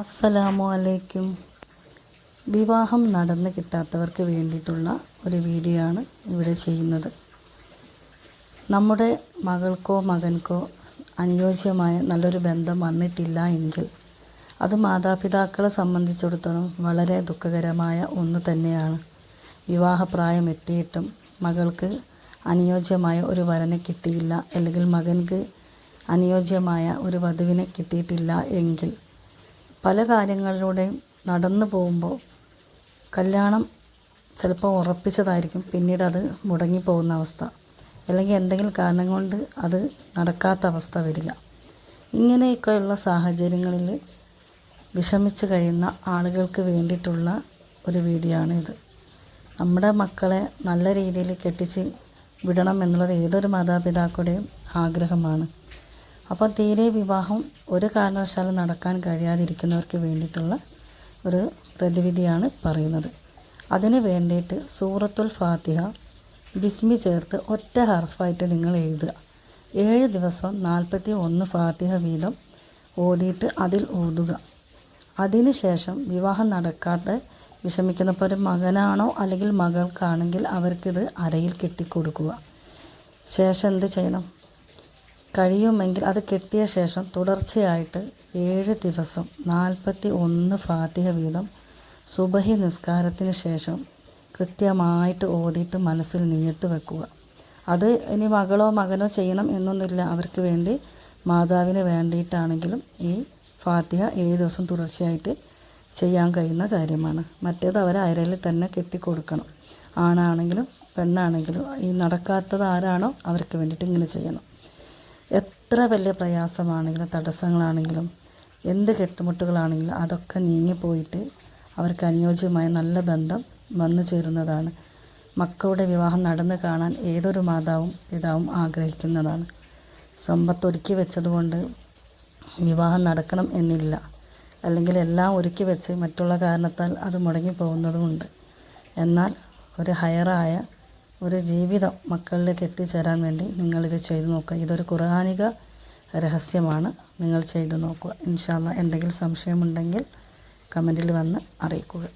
അസ്സലാമു അലൈക്കും വിവാഹം നടന്ന് കിട്ടാത്തവർക്ക് വേണ്ടിയിട്ടുള്ള ഒരു വീഡിയോ ആണ് ഇവിടെ ചെയ്യുന്നത്. നമ്മുടെ മകൾക്കോ മകൻക്കോ അനുയോജ്യമായ നല്ലൊരു ബന്ധം വന്നിട്ടില്ല എങ്കിൽ അത് മാതാപിതാക്കളെ സംബന്ധിച്ചിടത്തോളം വളരെ ദുഃഖകരമായ ഒന്ന് തന്നെയാണ്. വിവാഹപ്രായം എത്തിയിട്ടും മകൾക്ക് അനുയോജ്യമായ ഒരു വരനെ കിട്ടിയില്ല അല്ലെങ്കിൽ മകൻക്ക് അനുയോജ്യമായ ഒരു വധുവിനെ കിട്ടിയിട്ടില്ല എങ്കിൽ പല കാര്യങ്ങളിലൂടെയും നടന്നു പോകുമ്പോൾ കല്യാണം ചിലപ്പോൾ ഉറപ്പിച്ചതായിരിക്കും. പിന്നീട് അത് മുടങ്ങിപ്പോകുന്ന അവസ്ഥ. അല്ലെങ്കിൽ എന്തെങ്കിലും കാരണം കൊണ്ട് അത് നടക്കാത്ത അവസ്ഥ വരിക. ഇങ്ങനെയൊക്കെയുള്ള സാഹചര്യങ്ങളിൽ വിഷമിച്ച് കഴിയുന്ന ആളുകൾക്ക് വേണ്ടിയിട്ടുള്ള ഒരു വീഡിയോ ആണ് ഇത്. നമ്മുടെ മക്കളെ നല്ല രീതിയിൽ കെട്ടിച്ച് വിടണം എന്നുള്ളത് ഏതൊരു മാതാപിതാക്കളുടെയും ആഗ്രഹമാണ്. അപ്പോൾ തീരെ വിവാഹം ഒരു കാരണവശാലും നടക്കാൻ കഴിയാതിരിക്കുന്നവർക്ക് വേണ്ടിയിട്ടുള്ള ഒരു പ്രതിവിധിയാണ് പറയുന്നത്. അതിന് വേണ്ടിയിട്ട് സൂറത്തുൽ ഫാത്തിഹ ബിസ്മി ചേർത്ത് ഒറ്റ ഹർഫായിട്ട് നിങ്ങൾ എഴുതുക. ഏഴ് ദിവസം നാൽപ്പത്തി ഒന്ന് ഫാത്തിഹ വീതം ഓതിയിട്ട് അതിൽ ഓതുക. അതിനുശേഷം വിവാഹം നടക്കാത്ത വിഷമിക്കുന്നപ്പോൾ ഒരു മകനാണോ അല്ലെങ്കിൽ മകൾക്കാണെങ്കിൽ അവർക്കിത് അരയിൽ കെട്ടിക്കൊടുക്കുക. ശേഷം എന്ത് ചെയ്യണം? കഴിയുമെങ്കിൽ അത് കിട്ടിയ ശേഷം തുടർച്ചയായിട്ട് ഏഴ് ദിവസം നാൽപ്പത്തി ഒന്ന് ഫാത്തിഹ വീതം സുബഹി നിസ്കാരത്തിന് ശേഷം കൃത്യമായിട്ട് ഓതിയിട്ട് മനസ്സിൽ നീയത്ത് വെക്കുക. അത് ഇനി മകളോ മകനോ ചെയ്യണം എന്നൊന്നുമില്ല. അവർക്ക് വേണ്ടി മാതാവിന് വേണ്ടിയിട്ടാണെങ്കിലും ഈ ഫാത്തിഹ ഏഴ് ദിവസം തുടർച്ചയായിട്ട് ചെയ്യാൻ കഴിയുന്ന കാര്യമാണ്. മറ്റേത് അവർ അയരലിൽ തന്നെ കെട്ടിക്കൊടുക്കണം. ആണാണെങ്കിലും പെണ്ണാണെങ്കിലും ഈ നടക്കാത്തത് ആരാണോ അവർക്ക് വേണ്ടിയിട്ട് ഇങ്ങനെ ചെയ്യണം. എത്ര വലിയ പ്രയാസമാണെങ്കിലും തടസ്സങ്ങളാണെങ്കിലും എന്ത് കെട്ടുമുട്ടുകളാണെങ്കിലും അതൊക്കെ നീങ്ങിപ്പോയിട്ട് അവർക്ക് അനുയോജ്യമായ നല്ല ബന്ധം വന്നു ചേരുന്നതാണ്. മക്കളുടെ വിവാഹം നടന്നു കാണാൻ ഏതൊരു മാതാവും പിതാവും ആഗ്രഹിക്കുന്നതാണ്. സമ്പത്ത് ഒരുക്കി വെച്ചതുകൊണ്ട് വിവാഹം നടക്കണം എന്നില്ല. അല്ലെങ്കിൽ എല്ലാം ഒരുക്കി വെച്ച് മറ്റുള്ള കാരണത്താൽ അത് മുടങ്ങി പോകുന്നതുമുണ്ട് എന്നാൽ ഒരു ഹയറായ ഒരു ജീവിതം മക്കളിലേക്ക് എത്തിച്ചേരാൻ വേണ്ടി നിങ്ങളിത് ചെയ്തു നോക്കുക. ഇതൊരു ഖുർആാനിക രഹസ്യമാണ്. നിങ്ങൾ ചെയ്തു നോക്കുക. ഇൻഷാല്ല എന്തെങ്കിലും സംശയമുണ്ടെങ്കിൽ കമന്റിൽ വന്ന് അറിയിക്കുക.